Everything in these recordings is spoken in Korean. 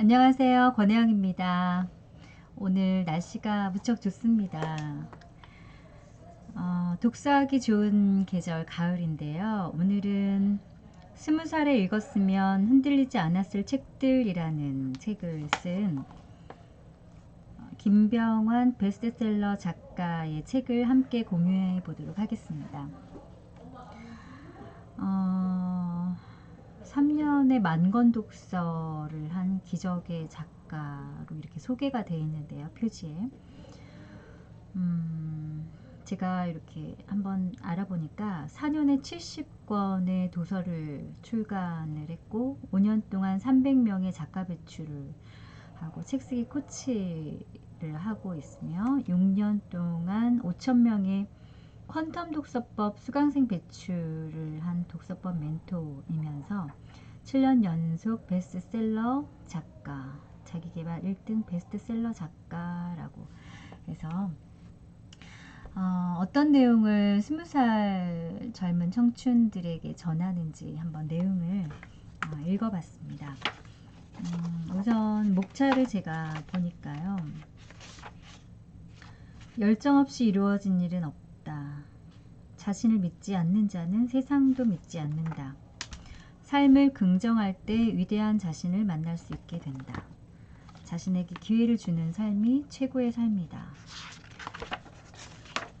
안녕하세요. 권혜영입니다. 오늘 날씨가 무척 좋습니다. 어, 독서하기 좋은 계절 가을인데요. 오늘은 스무 살에 읽었으면 흔들리지 않았을 책들이라는 책을 쓴 어, 김병환 베스트셀러 작가의 책을 함께 공유해 보도록 하겠습니다. 어, 3년의 만권 독서를 한 기적의 작가로 이렇게 소개가 되어 있는데요. 표지에. 음, 제가 이렇게 한번 알아보니까 4년에 70권의 도서를 출간을 했고 5년 동안 300명의 작가 배출을 하고 책 쓰기 코치를 하고 있으며 6년 동안 5천 명의 퀀텀 독서법 수강생 배출을 한 독서법 멘토이면서 7년 연속 베스트셀러 작가, 자기개발 1등 베스트셀러 작가라고 해서 어, 떤 내용을 20살 젊은 청춘들에게 전하는지 한번 내용을 어, 읽어봤습니다. 음, 우선 목차를 제가 보니까요. 열정 없이 이루어진 일은 없 다. 자신을 믿지 않는 자는 세상도 믿지 않는다. 삶을 긍정할 때 위대한 자신을 만날 수 있게 된다. 자신에게 기회를 주는 삶이 최고의 삶이다.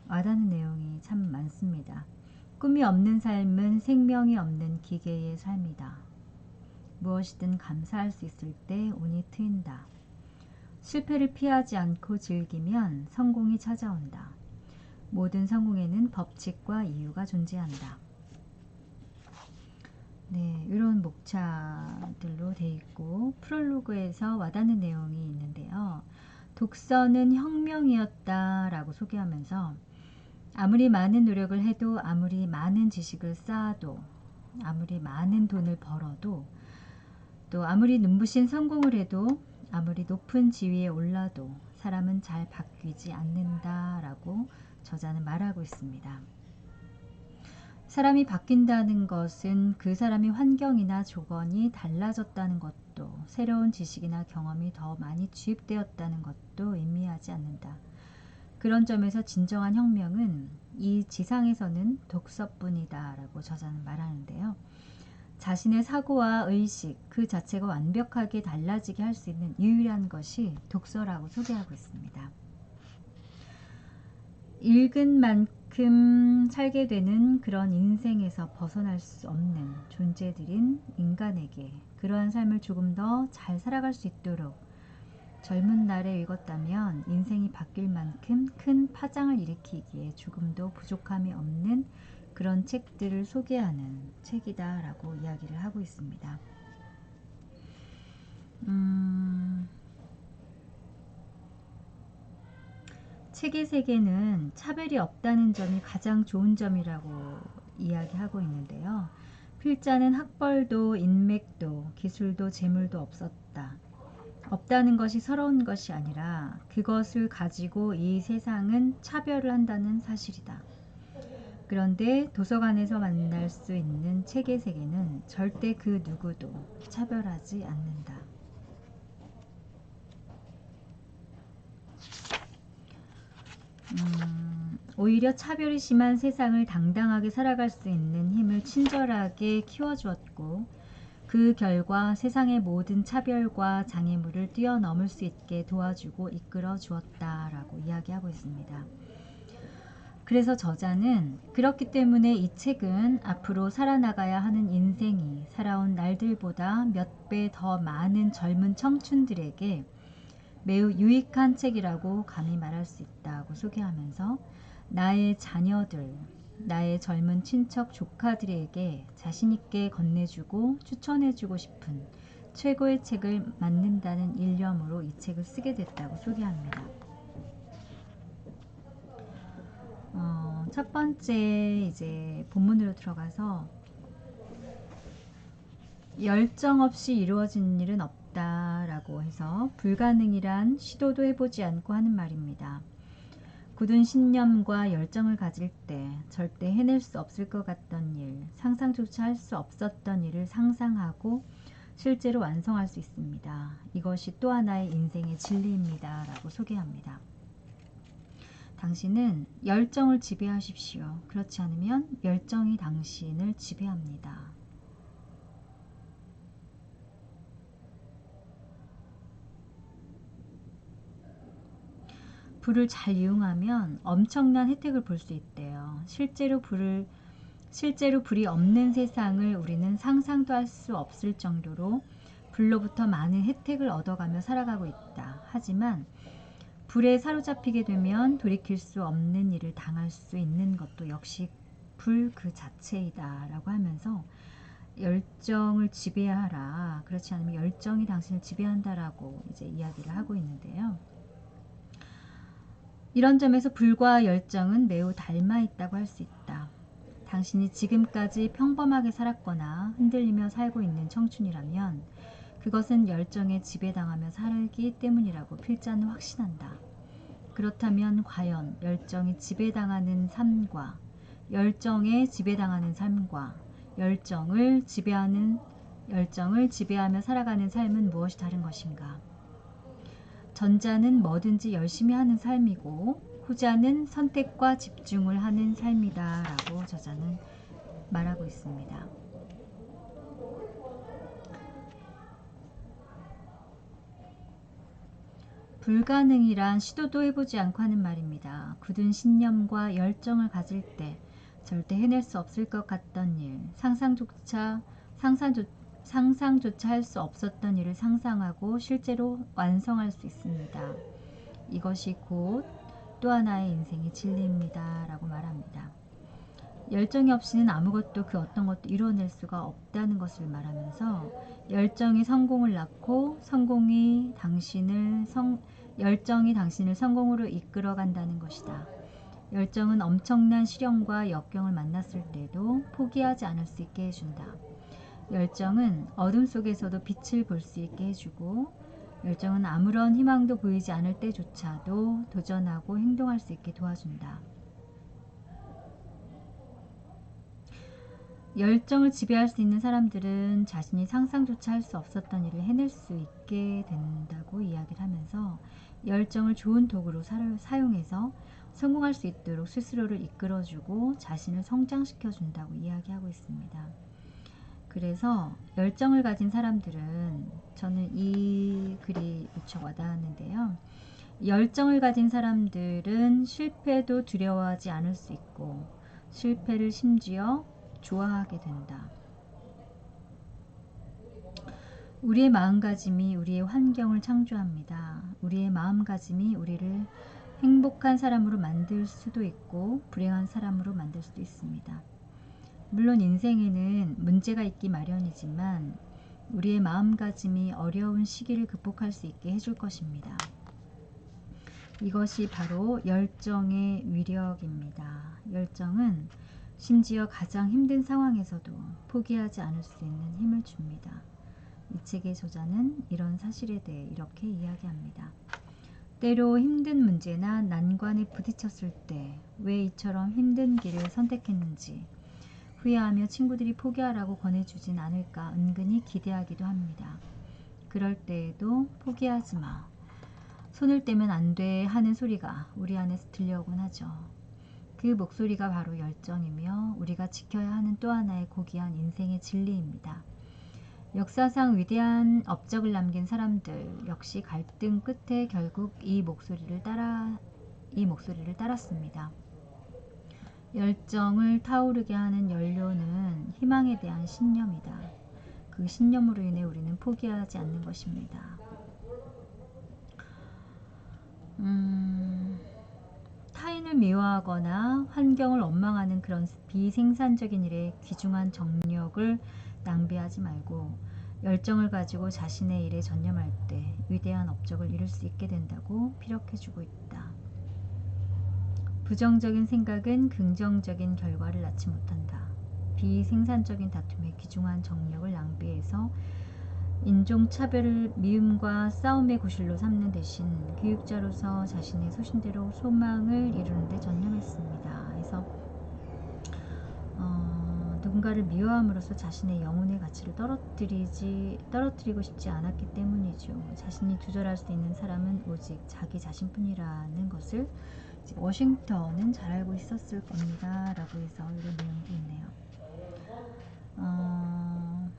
와닿는 내용이 참 많습니다. 꿈이 없는 삶은 생명이 없는 기계의 삶이다. 무엇이든 감사할 수 있을 때 운이 트인다. 실패를 피하지 않고 즐기면 성공이 찾아온다. 모든 성공에는 법칙과 이유가 존재한다. 네, 이런 목차들로 돼 있고 프롤로그에서 와닿는 내용이 있는데요. 독서는 혁명이었다라고 소개하면서 아무리 많은 노력을 해도 아무리 많은 지식을 쌓아도 아무리 많은 돈을 벌어도 또 아무리 눈부신 성공을 해도 아무리 높은 지위에 올라도 사람은 잘 바뀌지 않는다라고 저자는 말하고 있습니다. 사람이 바뀐다는 것은 그 사람의 환경이나 조건이 달라졌다는 것도 새로운 지식이나 경험이 더 많이 주입되었다는 것도 의미하지 않는다. 그런 점에서 진정한 혁명은 이 지상에서는 독서뿐이다 라고 저자는 말하는데요. 자신의 사고와 의식 그 자체가 완벽하게 달라지게 할 수 있는 유일한 것이 독서라고 소개하고 있습니다. 읽은 만큼 살게 되는 그런 인생에서 벗어날 수 없는 존재들인 인간에게 그러한 삶을 조금 더 잘 살아갈 수 있도록 젊은 날에 읽었다면 인생이 바뀔 만큼 큰 파장을 일으키기에 조금도 부족함이 없는 그런 책들을 소개하는 책이다라고 이야기를 하고 있습니다. 음, 책의 세계는 차별이 없다는 점이 가장 좋은 점이라고 이야기하고 있는데요. 필자는 학벌도 인맥도 기술도 재물도 없었다. 없다는 것이 서러운 것이 아니라 그것을 가지고 이 세상은 차별을 한다는 사실이다. 그런데 도서관에서 만날 수 있는 책의 세계는 절대 그 누구도 차별하지 않는다. 음, 오히려 차별이 심한 세상을 당당하게 살아갈 수 있는 힘을 친절하게 키워주었고 그 결과 세상의 모든 차별과 장애물을 뛰어넘을 수 있게 도와주고 이끌어 주었다라고 이야기하고 있습니다. 그래서 저자는 그렇기 때문에 이 책은 앞으로 살아나가야 하는 인생이 살아온 날들보다 몇 배 더 많은 젊은 청춘들에게 매우 유익한 책이라고 감히 말할 수 있다고 소개하면서 나의 자녀들, 나의 젊은 친척 조카들에게 자신있게 건네주고 추천해주고 싶은 최고의 책을 만든다는 일념으로 이 책을 쓰게 됐다고 소개합니다. 어, 첫 번째 이제 본문으로 들어가서 열정 없이 이루어진 일은 없다 라고 해서 불가능이란 시도도 해보지 않고 하는 말입니다. 굳은 신념과 열정을 가질 때 절대 해낼 수 없을 것 같던 일, 상상조차 할 수 없었던 일을 상상하고 실제로 완성할 수 있습니다. 이것이 또 하나의 인생의 진리입니다. 라고 소개합니다. 당신은 열정을 지배하십시오. 그렇지 않으면 열정이 당신을 지배합니다. 불을 잘 이용하면 엄청난 혜택을 볼 수 있대요. 실제로 불을 실제로 불이 없는 세상을 우리는 상상도 할 수 없을 정도로 불로부터 많은 혜택을 얻어가며 살아가고 있다. 하지만 불에 사로잡히게 되면 돌이킬 수 없는 일을 당할 수 있는 것도 역시 불 그 자체이다. 라고 하면서 열정을 지배하라. 그렇지 않으면 열정이 당신을 지배한다라고 이제 이야기를 하고 있는데요. 이런 점에서 불과 열정은 매우 닮아 있다고 할 수 있다. 당신이 지금까지 평범하게 살았거나 흔들리며 살고 있는 청춘이라면 그것은 열정에 지배당하며 살기 때문이라고 필자는 확신한다. 그렇다면 과연 열정이 지배당하는 삶과 열정에 지배당하는 삶과 열정을 지배하는 열정을 지배하며 살아가는 삶은 무엇이 다른 것인가? 전자는 뭐든지 열심히 하는 삶이고 후자는 선택과 집중을 하는 삶이다 라고 저자는 말하고 있습니다. 불가능이란 시도도 해보지 않고 하는 말입니다. 굳은 신념과 열정을 가질 때 절대 해낼 수 없을 것 같던 일, 상상조차 상상조, 상상조차 할 수 없었던 일을 상상하고 실제로 완성할 수 있습니다. 이것이 곧 또 하나의 인생의 진리입니다. 라고 말합니다. 열정이 없이는 아무것도 그 어떤 것도 이뤄낼 수가 없다는 것을 말하면서 열정이 성공을 낳고 성공이 당신을 성, 열정이 당신을 성공으로 이끌어 간다는 것이다. 열정은 엄청난 시련과 역경을 만났을 때도 포기하지 않을 수 있게 해준다. 열정은 어둠 속에서도 빛을 볼 수 있게 해주고 열정은 아무런 희망도 보이지 않을 때조차도 도전하고 행동할 수 있게 도와준다. 열정을 지배할 수 있는 사람들은 자신이 상상조차 할 수 없었던 일을 해낼 수 있게 된다고 이야기를 하면서 열정을 좋은 도구로 사용해서 성공할 수 있도록 스스로를 이끌어주고 자신을 성장시켜준다고 이야기하고 있습니다. 그래서 열정을 가진 사람들은 저는 이 글이 무척 와닿았는데요. 열정을 가진 사람들은 실패도 두려워하지 않을 수 있고 실패를 심지어 좋아하게 된다. 우리의 마음가짐이 우리의 환경을 창조합니다. 우리의 마음가짐이 우리를 행복한 사람으로 만들 수도 있고 불행한 사람으로 만들 수도 있습니다. 물론 인생에는 문제가 있기 마련이지만 우리의 마음가짐이 어려운 시기를 극복할 수 있게 해줄 것입니다. 이것이 바로 열정의 위력입니다. 열정은 심지어 가장 힘든 상황에서도 포기하지 않을 수 있는 힘을 줍니다. 이 책의 저자는 이런 사실에 대해 이렇게 이야기합니다. 때로 힘든 문제나 난관에 부딪혔을 때 왜 이처럼 힘든 길을 선택했는지 후회하며 친구들이 포기하라고 권해주진 않을까 은근히 기대하기도 합니다. 그럴 때에도 포기하지 마. 손을 떼면 안 돼 하는 소리가 우리 안에서 들려오곤 하죠. 그 목소리가 바로 열정이며 우리가 지켜야 하는 또 하나의 고귀한 인생의 진리입니다. 역사상 위대한 업적을 남긴 사람들 역시 갈등 끝에 결국 이 목소리를 따라 이 목소리를 따랐습니다. 열정을 타오르게 하는 연료는 희망에 대한 신념이다. 그 신념으로 인해 우리는 포기하지 않는 것입니다. 음, 타인을 미워하거나 환경을 원망하는 그런 비생산적인 일에 귀중한 정력을 낭비하지 말고 열정을 가지고 자신의 일에 전념할 때 위대한 업적을 이룰 수 있게 된다고 피력해주고 있다. 부정적인 생각은 긍정적인 결과를 낳지 못한다. 비생산적인 다툼에 귀중한 정력을 낭비해서 인종차별을 미움과 싸움의 구실로 삼는 대신 교육자로서 자신의 소신대로 소망을 이루는 데 전념했습니다. 그래서 어, 누군가를 미워함으로써 자신의 영혼의 가치를 떨어뜨리지 떨어뜨리고 싶지 않았기 때문이죠. 자신이 두절할 수 있는 사람은 오직 자기 자신뿐이라는 것을 워싱턴은 잘 알고 있었을 겁니다 라고 해서 이런 내용도 있네요. 어,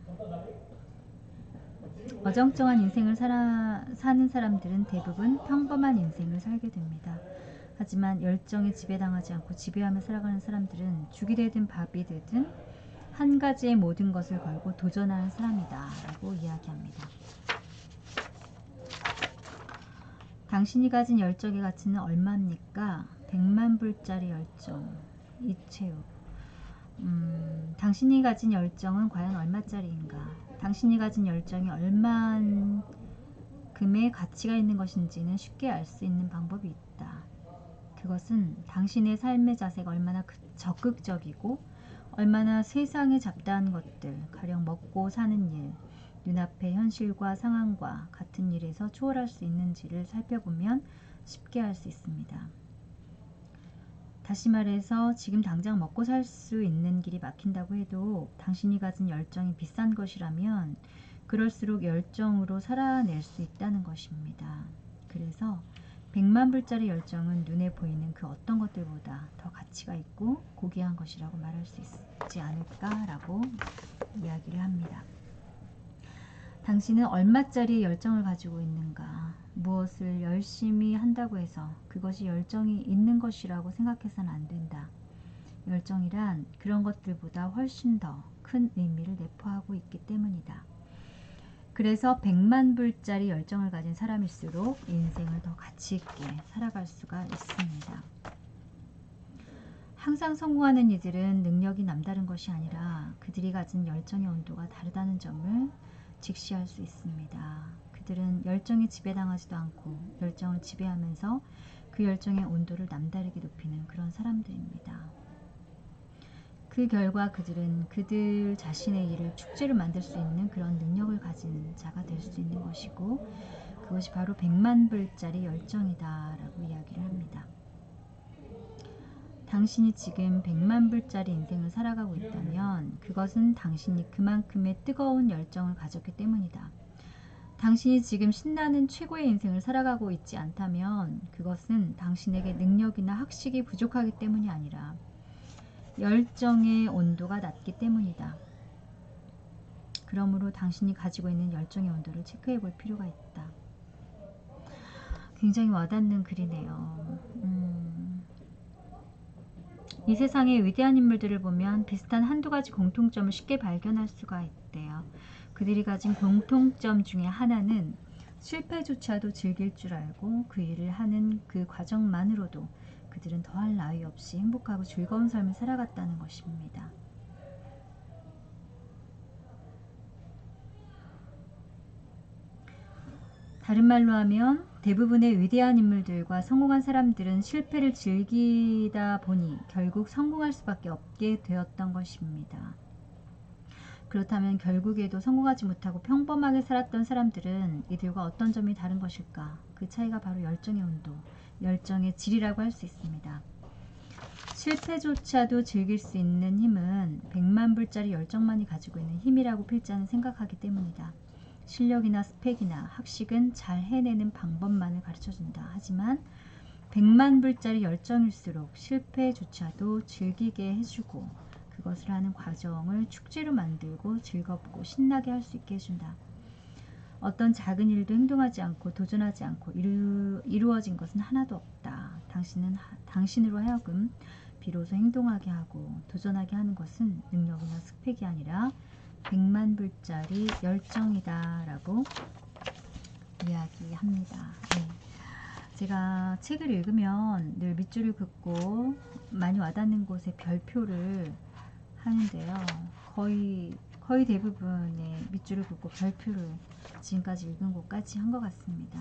어정쩡한 인생을 살아, 사는 사람들은 대부분 평범한 인생을 살게 됩니다. 하지만 열정에 지배당하지 않고 지배하며 살아가는 사람들은 죽이 되든 밥이 되든 한 가지의 모든 것을 걸고 도전하는 사람이다 라고 이야기합니다. 당신이 가진 열정의 가치는 얼마입니까? 100만 불짜리 열정 이채우 음, 당신이 가진 열정은 과연 얼마짜리인가? 당신이 가진 열정이 얼마만큼의 가치가 있는 것인지는 쉽게 알 수 있는 방법이 있다. 그것은 당신의 삶의 자세가 얼마나 그 적극적이고 얼마나 세상에 잡다한 것들, 가령 먹고 사는 일, 눈앞의 현실과 상황과 같은 일에서 초월할 수 있는지를 살펴보면 쉽게 알수 있습니다. 다시 말해서 지금 당장 먹고 살 수 있는 길이 막힌다고 해도 당신이 가진 열정이 비싼 것이라면 그럴수록 열정으로 살아낼 수 있다는 것입니다. 그래서 100만 불짜리 열정은 눈에 보이는 그 어떤 것들보다 더 가치가 있고 고귀한 것이라고 말할 수 있지 않을까라고 이야기를 합니다. 당신은 얼마짜리 열정을 가지고 있는가? 무엇을 열심히 한다고 해서 그것이 열정이 있는 것이라고 생각해서는 안 된다. 열정이란 그런 것들보다 훨씬 더 큰 의미를 내포하고 있기 때문이다. 그래서 100만 불짜리 열정을 가진 사람일수록 인생을 더 가치 있게 살아갈 수가 있습니다. 항상 성공하는 이들은 능력이 남다른 것이 아니라 그들이 가진 열정의 온도가 다르다는 점을 직시할 수 있습니다. 그들은 열정에 지배당하지도 않고 열정을 지배하면서 그 열정의 온도를 남다르게 높이는 그런 사람들입니다. 그 결과 그들은 그들 자신의 일을 축제로 만들 수 있는 그런 능력을 가진 자가 될 수 있는 것이고 그것이 바로 100만 불짜리 열정이다 라고 이야기를 합니다. 당신이 지금 100만 불짜리 인생을 살아가고 있다면 그것은 당신이 그만큼의 뜨거운 열정을 가졌기 때문이다. 당신이 지금 신나는 최고의 인생을 살아가고 있지 않다면 그것은 당신에게 능력이나 학식이 부족하기 때문이 아니라 열정의 온도가 낮기 때문이다. 그러므로 당신이 가지고 있는 열정의 온도를 체크해 볼 필요가 있다. 굉장히 와닿는 글이네요. 음, 이 세상의 위대한 인물들을 보면 비슷한 한두 가지 공통점을 쉽게 발견할 수가 있대요. 그들이 가진 공통점 중에 하나는 실패조차도 즐길 줄 알고 그 일을 하는 그 과정만으로도 그들은 더할 나위 없이 행복하고 즐거운 삶을 살아갔다는 것입니다. 다른 말로 하면 대부분의 위대한 인물들과 성공한 사람들은 실패를 즐기다 보니 결국 성공할 수밖에 없게 되었던 것입니다. 그렇다면 결국에도 성공하지 못하고 평범하게 살았던 사람들은 이들과 어떤 점이 다른 것일까? 그 차이가 바로 열정의 온도, 열정의 질이라고 할 수 있습니다. 실패조차도 즐길 수 있는 힘은 100만 불짜리 열정만이 가지고 있는 힘이라고 필자는 생각하기 때문이다. 실력이나 스펙이나 학식은 잘 해내는 방법만을 가르쳐준다. 하지만 100만 불짜리 열정일수록 실패조차도 즐기게 해주고 그것을 하는 과정을 축제로 만들고 즐겁고 신나게 할 수 있게 해준다. 어떤 작은 일도 행동하지 않고 도전하지 않고 이루, 이루어진 것은 하나도 없다. 당신은 하, 당신으로 하여금 비로소 행동하게 하고 도전하게 하는 것은 능력이나 스펙이 아니라 100만 불짜리 열정이다 라고 이야기합니다. 네. 제가 책을 읽으면 늘 밑줄을 긋고 많이 와닿는 곳에 별표를 하는데요. 거의 거의 대부분의 밑줄을 긋고 별표를 지금까지 읽은 곳까지 한 것 같습니다.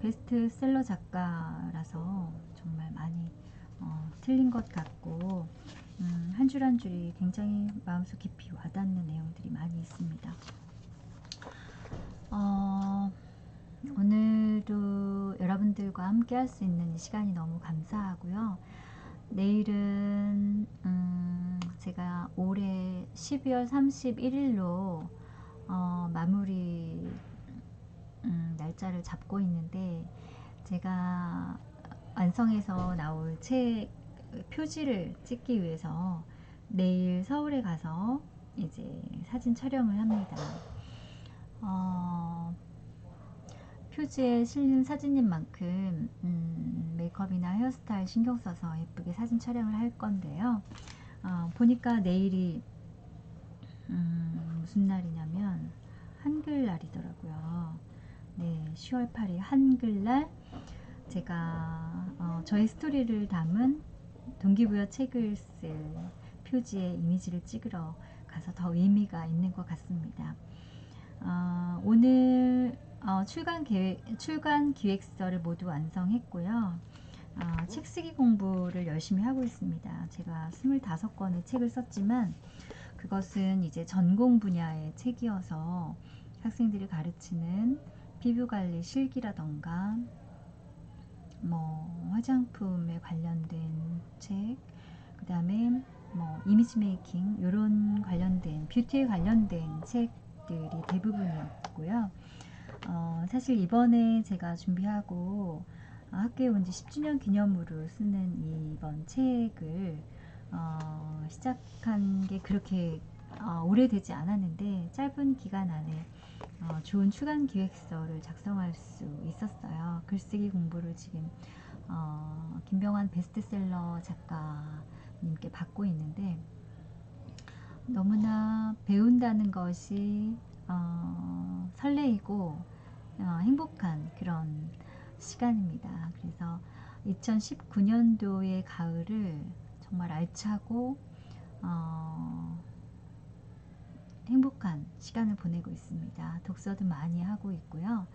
베스트셀러 작가라서 정말 많이 어, 틀린 것 같고 음, 한줄 한 줄이 굉장히 마음속 깊이 와닿는 내용들이 많이 있습니다. 어, 오늘도 여러분들과 함께 할 수 있는 이 시간이 너무 감사하고요. 내일은 음, 제가 올해 12월 31일로 어, 마무리 음, 날짜를 잡고 있는데 제가 완성해서 나올 책 표지를 찍기 위해서 내일 서울에 가서 이제 사진 촬영을 합니다. 어, 표지에 실린 사진인 만큼 음, 메이크업이나 헤어스타일 신경 써서 예쁘게 사진 촬영을 할 건데요. 어, 보니까 내일이 음, 무슨 날이냐면 한글날이더라고요. 네, 10월 8일 한글날 제가 어, 저의 스토리를 담은 동기부여 책을 쓸 표지에 이미지를 찍으러 가서 더 의미가 있는 것 같습니다. 어, 오늘 어, 출간 계획, 출간 기획서를 모두 완성했고요. 어, 책 쓰기 공부를 열심히 하고 있습니다. 제가 25권의 책을 썼지만 그것은 이제 전공 분야의 책이어서 학생들이 가르치는 피부 관리 실기라던가 뭐 화장품에 관련된 책, 그 다음에 뭐 이미지 메이킹 이런 관련된 뷰티에 관련된 책들이 대부분이었고요. 어, 사실 이번에 제가 준비하고 학교에 온 지 10주년 기념으로 쓰는 이번 책을 어, 시작한 게 그렇게 어, 오래되지 않았는데 짧은 기간 안에 어, 좋은 출간 기획서를 작성할 수 있었어요. 글쓰기 공부를 지금 어, 김병환 베스트셀러 작가님께 받고 있는데 너무나 배운다는 것이 어, 설레이고 어, 행복한 그런 시간입니다. 그래서 2019년도의 가을을 정말 알차고 어, 행복한 시간을 보내고 있습니다. 독서도 많이 하고 있고요.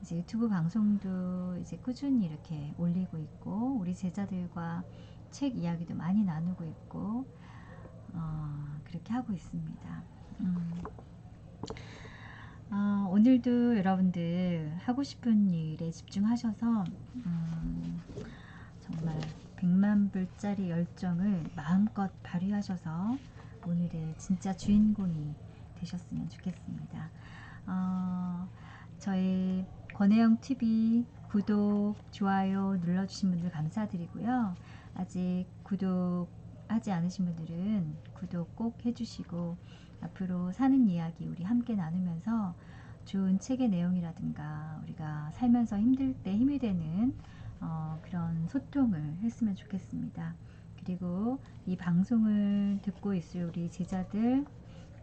이제 유튜브 방송도 이제 꾸준히 이렇게 올리고 있고 우리 제자들과 책 이야기도 많이 나누고 있고 어, 그렇게 하고 있습니다. 음. 어, 오늘도 여러분들 하고 싶은 일에 집중하셔서 음, 정말 100만 불짜리 열정을 마음껏 발휘하셔서 오늘의 진짜 주인공이 되셨으면 좋겠습니다. 어, 저희 권혜영 TV 구독, 좋아요 눌러주신 분들 감사드리고요. 아직 구독하지 않으신 분들은 구독 꼭 해주시고 앞으로 사는 이야기 우리 함께 나누면서 좋은 책의 내용이라든가 우리가 살면서 힘들 때 힘이 되는 어, 그런 소통을 했으면 좋겠습니다. 그리고 이 방송을 듣고 있을 우리 제자들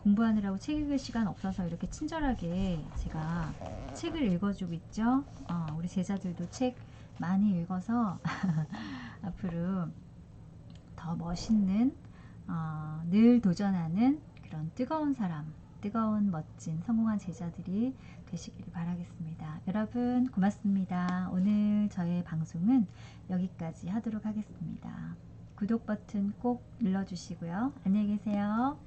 공부하느라고 책 읽을 시간 없어서 이렇게 친절하게 제가 책을 읽어주고 있죠. 어, 우리 제자들도 책 많이 읽어서 앞으로 더 멋있는 어, 늘 도전하는 그런 뜨거운 사람, 뜨거운 멋진 성공한 제자들이 되시기를 바라겠습니다. 여러분 고맙습니다. 오늘 저의 방송은 여기까지 하도록 하겠습니다. 구독 버튼 꼭 눌러주시고요. 안녕히 계세요.